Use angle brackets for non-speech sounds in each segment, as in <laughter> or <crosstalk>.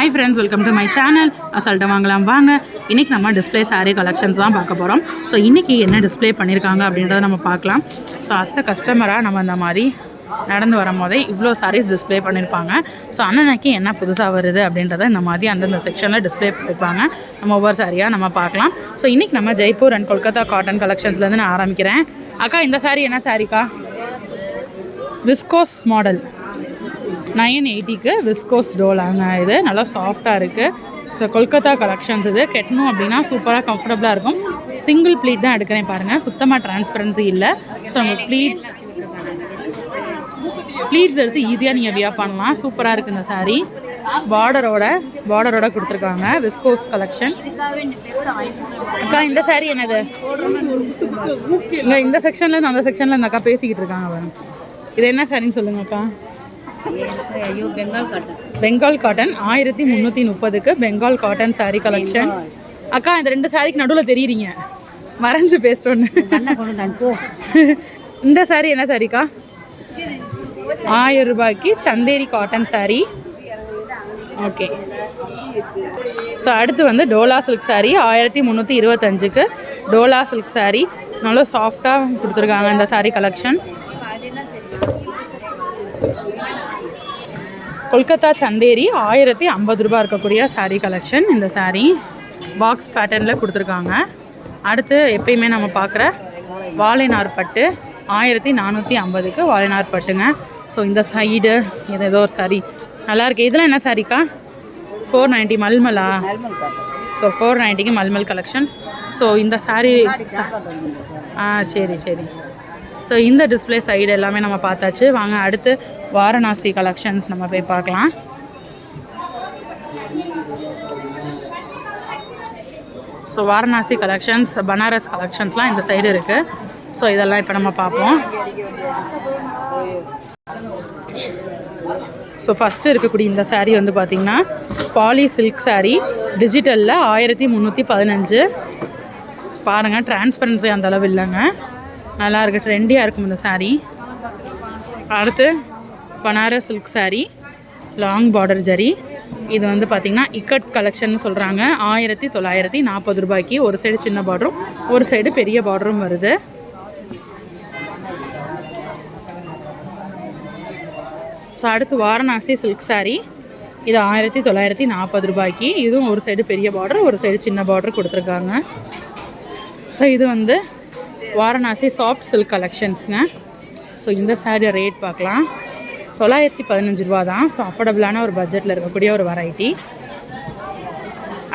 Hi friends welcome to my channel அசால்ட்டை வாங்கலாம் வாங்க. இன்றைக்கி நம்ம டிஸ்ப்ளே சாரீ கலெக்ஷன்ஸ் தான் பார்க்க போகிறோம் ஸோ இன்றைக்கி என்ன டிஸ்ப்ளே பண்ணியிருக்காங்க அப்படின்றத நம்ம பார்க்கலாம். ஸோ அஸ் அ கஸ்டமராக நம்ம இந்த மாதிரி நடந்து வரும்போதே இவ்வளோ சாரீஸ் டிஸ்ப்ளே பண்ணியிருப்பாங்க ஸோ அண்ணனுக்கு என்ன புதுசாக வருது அப்படின்றத இந்த மாதிரி அந்தந்த செக்ஷனில் டிஸ்ப்ளே பண்ணியிருப்பாங்க நம்ம ஒவ்வொரு சாரியாக நம்ம பார்க்கலாம். ஸோ இன்றைக்கி நம்ம ஜெய்ப்பூர் அண்ட் கொல்கத்தா காட்டன் கலெக்ஷன்ஸ்லேருந்து நான் ஆரம்பிக்கிறேன். அக்கா இந்த saree என்ன சாரிக்கா விஸ்கோஸ் மாடல் நைன் எயிட்டிக்கு விஸ்கோஸ் டோலாங்க இது. நல்லா சாஃப்டாக இருக்குது ஸோ கொல்கத்தா கலெக்ஷன்ஸ் இது. கெட்டணும் அப்படின்னா சூப்பராக கம்ஃபர்டபுளாக இருக்கும். சிங்கிள் ப்ளீட் தான் எடுக்கிறேன் பாருங்கள் சுத்தமாக டிரான்ஸ்பரன்சி இல்லை. ஸோ நம்ம ப்ளீட்ஸ் ப்ளீட்ஸ் எடுத்து ஈஸியாக நீங்கள் வியா பண்ணலாம். சூப்பராக இருக்குது இந்த saree. பார்டரோட பார்டரோட கொடுத்துருக்காங்க. விஸ்கோஸ் கலெக்ஷன் அக்கா இந்த saree என்னது? இங்கே இந்த செக்ஷன்லேருந்து அந்த செக்ஷனில் இந்த அக்கா பேசிக்கிட்டு இருக்காங்க இது என்ன சாரின்னு சொல்லுங்க அக்கா? பெங்கால் காட்டன் பெங்கால் காட்டன் ஆயிரத்தி முந்நூற்றி முப்பதுக்கு பெங்கால் காட்டன் saree கலெக்ஷன் அக்கா இந்த ரெண்டு சாரிக்கு நடுவில் தெரியுறீங்க. மறைஞ்சு பேசுகிறோன்னு <laughs> இந்த சாரி என்ன சாரிக்கா ஆயிரம் ரூபாய்க்கு Chanderi cotton saree. Okay so அடுத்து வந்து டோலா சில்க் saree ஆயிரத்தி முந்நூற்றி இருபத்தஞ்சுக்கு டோலா சில்க் saree. நல்லா சாஃப்டாக கொடுத்துருக்காங்க இந்த saree கலெக்ஷன் கொல்கத்தா சந்தேரி ஆயிரத்தி ஐம்பது ரூபாய் இருக்கக்கூடிய saree கலெக்ஷன் இந்த saree பாக்ஸ் பேட்டர்னில் கொடுத்துருக்காங்க. அடுத்து எப்பயுமே நம்ம பார்க்குற வாழைநார் பட்டு ஆயிரத்தி நானூற்றி ஐம்பதுக்கு வாழைநார் பட்டுங்க. ஸோ இந்த சைடு இது ஏதோ ஒரு saree. நல்லா இருக்கு. இதெல்லாம் என்ன சாரிக்கா ஃபோர் நைன்ட்டி மல்மலா? ஸோ ஃபோர் நைன்ட்டிக்கு மல்மல் கலெக்ஷன்ஸ் ஸோ இந்த saree ஆ சரி சரி. ஸோ இந்த டிஸ்ப்ளே சைடு எல்லாமே நம்ம பார்த்தாச்சு. வாங்க அடுத்து வாரணாசி கலெக்ஷன்ஸ் நம்ம போய் பார்க்கலாம். ஸோ வாரணாசி கலெக்ஷன்ஸ் பனாரஸ் கலெக்ஷன்ஸ்லாம் இந்த சைடு இருக்குது ஸோ இதெல்லாம் இப்போ நம்ம பார்ப்போம். ஸோ ஃபஸ்ட்டு இருக்கக்கூடிய இந்த சாரீ வந்து பார்த்திங்கன்னா பாலி சில்க் சாரீ டிஜிட்டலில் ஆயிரத்தி முந்நூற்றி பதினஞ்சு. பாருங்கள் டிரான்ஸ்பரன்சி அந்த அளவு இல்லைங்க. நல்லா இருக்கு ட்ரெண்டியாக இருக்கும் இந்த saree. அடுத்து Banaras silk saree long border zari இது வந்து பார்த்திங்கன்னா இக்கட் கலெக்ஷன் சொல்கிறாங்க ஆயிரத்தி தொள்ளாயிரத்தி நாற்பது ரூபாய்க்கு ஒரு சைடு சின்ன பார்டரும் ஒரு சைடு பெரிய பார்டரும் வருது. ஸோ அடுத்து வாரணாசி சில்க் saree. இது ஆயிரத்தி தொள்ளாயிரத்தி நாற்பது ரூபாய்க்கு. இதுவும் ஒரு சைடு பெரிய பார்டர் ஒரு சைடு சின்ன பார்டர் கொடுத்துருக்காங்க. ஸோ இது வந்து வாரணாசி சாஃப்ட் சில்க் கலெக்ஷன்ஸுங்க ஸோ இந்த saree ரேட் பார்க்கலாம். தொள்ளாயிரத்தி பதினஞ்சு ரூபா தான். ஸோ அஃபோர்டபுளான ஒரு பட்ஜெட்டில் இருக்கக்கூடிய ஒரு வெரைட்டி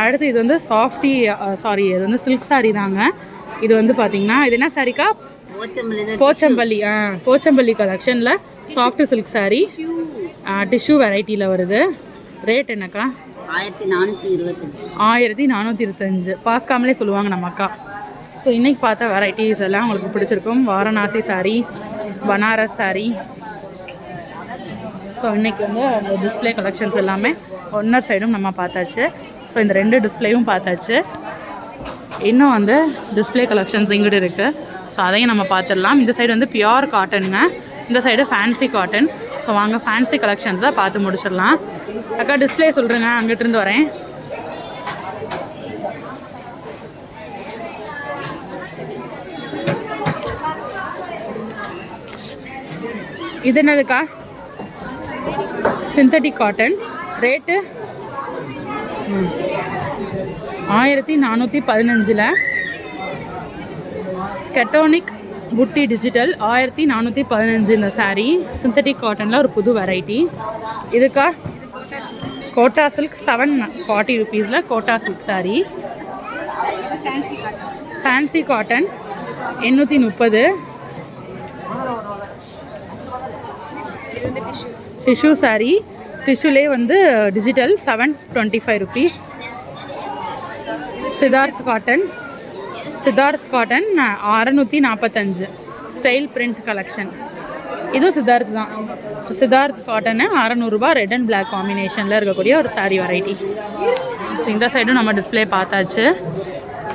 அடுத்து இது வந்து சாஃப்டி சாரி இது வந்து சில்க் saree தாங்க. இது வந்து பார்த்தீங்கன்னா இது என்ன சாரிக்கா போச்சம்பள்ளி ஆ போச்சம்பள்ளி கலெக்ஷனில் சாஃப்ட் சில்க் saree டிஷ்யூ வெரைட்டியில் வருது. ரேட் என்னக்கா? ஆயிரத்தி நானூற்றி இருபத்தஞ்சு. ஆயிரத்தி நானூற்றி இருபத்தஞ்சு. பார்க்காமலே சொல்லுவாங்க நம்ம அக்கா. ஸோ இன்றைக்கி பார்த்த வெரைட்டிஸ் எல்லாம் உங்களுக்கு பிடிச்சிருக்கும். Varanasi saree Banaras saree. So இன்றைக்கி வந்து அந்த டிஸ்ப்ளே கலெக்ஷன்ஸ் எல்லாமே ஒன்னர் சைடும் நம்ம பார்த்தாச்சு. ஸோ இந்த ரெண்டு டிஸ்ப்ளேயும் பார்த்தாச்சு. இன்னும் வந்து டிஸ்ப்ளே கலெக்ஷன்ஸ் இங்கிட்டு இருக்குது ஸோ அதையும் நம்ம பார்த்துடலாம். இந்த சைடு வந்து பியோர் காட்டனுங்க இந்த சைடு ஃபேன்சி காட்டன் ஸோ வாங்க ஃபேன்சி கலெக்ஷன்ஸை பார்த்து முடிச்சிடலாம். அக்கா டிஸ்ப்ளே சொல்கிறேங்க அங்கிட்டிருந்து வரேன். இது என்னதுக்கா? சிந்தட்டிக் காட்டன் ரேட்டு ஆயிரத்தி நானூற்றி பதினஞ்சில். கெட்டோனிக் புட்டி டிஜிட்டல் ஆயிரத்தி நானூற்றி பதினஞ்சு இந்த சாரீ சிந்தட்டிக் காட்டனில் ஒரு புது வெரைட்டி இதுக்கா? கோட்டா சில்க் செவன் ஃபார்ட்டி ருபீஸில் Kota silk sari fancy cotton எண்ணூற்றி முப்பது. Tissue saree. டிஷ்யூலே வந்து digital seven twenty five rupees Siddharth cotton Siddharth cotton அறநூற்றி நாற்பத்தஞ்சு ஸ்டைல் பிரிண்ட் கலெக்ஷன் இதுவும் சித்தார்த் தான் ஸோ சித்தார்த் காட்டனு அறநூறுபா ரெட் அண்ட் பிளாக் காம்பினேஷனில் இருக்கக்கூடிய ஒரு saree வெரைட்டி ஸோ இந்த சைடும் நம்ம டிஸ்ப்ளே பார்த்தாச்சு.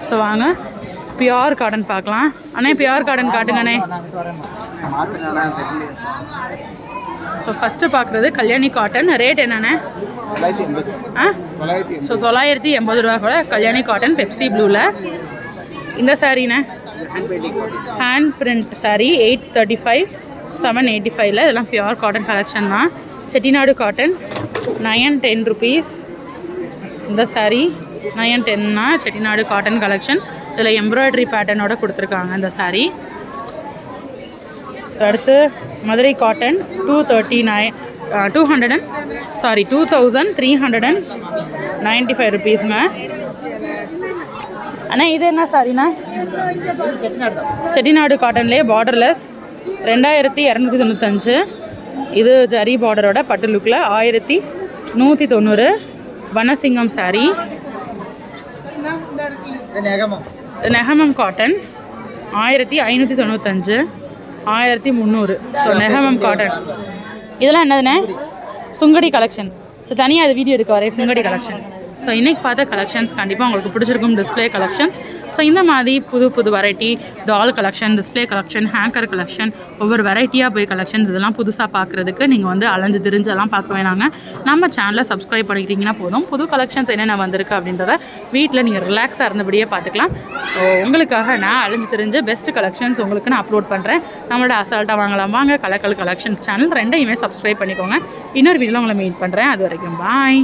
ஸோ வாங்க. பியோர் காட்டன் பார்க்கலாம். அண்ணே பியோர் காட்டன் காட்டுங்கண்ணே. ஸோ ஃபஸ்ட்டு பார்க்குறது கல்யாணி காட்டன் ரேட் என்னென்ன ஆ? ஸோ தொள்ளாயிரத்தி எண்பது ரூபா கூட கல்யாணி காட்டன் பெப்சி ப்ளூவில் இந்த சாரீண்ணே? Hand print sari eight thirty five seven eighty ஃபைவ்ல இதெல்லாம் பியூர் காட்டன் கலெக்ஷன் தான். Chettinad cotton nine ten rupees இந்த சாரீ நயன் டென்னா செட்டிநாடு காட்டன் கலெக்ஷன் இதில் எம்ப்ராய்டரி பேட்டர்னோட கொடுத்துருக்காங்க இந்த சாரீ. ஸோ அடுத்து Madurai cotton two thirty nine two hundred and sorry two thousand three hundred and ninety five ருபீஸுங்க அண்ணா இது என்ன சாரிண்ணா செட்டிநாடு காட்டன்லேயே பார்டர்லெஸ் ரெண்டாயிரத்தி இரநூத்தி தொண்ணூத்தஞ்சு. இது ஜரி பார்டரோட பட்டு லுக்கில் ஆயிரத்தி நூற்றி தொண்ணூறு. வனசிங்கம் saree. நெகமம். காட்டன் ஆயிரத்தி ஐநூற்றி தொண்ணூத்தஞ்சு. ஆயிரத்தி முந்நூறு. ஸோ நெகமம் காட்டன் இதெல்லாம் என்னதுண்ணே? சுங்கடி கலெக்ஷன் ஸோ தனியாக அது வீடியோ எடுக்க வரேன். சுங்கடி கலெக்ஷன் ஸோ இன்னைக்கு பார்த்த கலெக்ஷன்ஸ் கண்டிப்பாக உங்களுக்கு பிடிச்சிருக்கும் டிஸ்ப்ளே கலெக்ஷன்ஸ் ஸோ இந்த மாதிரி புது புது variety doll collection display collection hanger collection ஒவ்வொரு வெரைட்டியாக போய் கலெக்ஷன்ஸ் இதெல்லாம் புதுசாக பார்க்குறதுக்கு நீங்கள் வந்து அலைஞ்சு திரிஞ்செல்லாம் பார்க்க வேணாங்க. நம்ம சேனலை சப்ஸ்கிரைப் பண்ணிக்கிட்டிங்கன்னா போதும். புது கலெக்ஷன்ஸ் என்னென்ன வந்திருக்கு அப்படின்றத வீட்டில் நீங்கள் ரிலாக்ஸாக இருந்தபடியே பார்த்துக்கலாம். ஸோ உங்களுக்காக நான் அலைஞ்சு தெரிஞ்ச பெஸ்ட் கலெக்ஷன்ஸ் உங்களுக்கு நான் அப்லோட் பண்ணுறேன் நம்மளோட அசால்ட்டாக வாங்கலாம். வாங்க கலக்கல் கலெக்ஷன்ஸ் சேனல் ரெண்டையுமே சப்ஸ்கிரைப் பண்ணிக்கோங்க. இன்னொரு வீடியோவில் உங்களை மீட் பண்ணுறேன் அது வரைக்கும் பாய்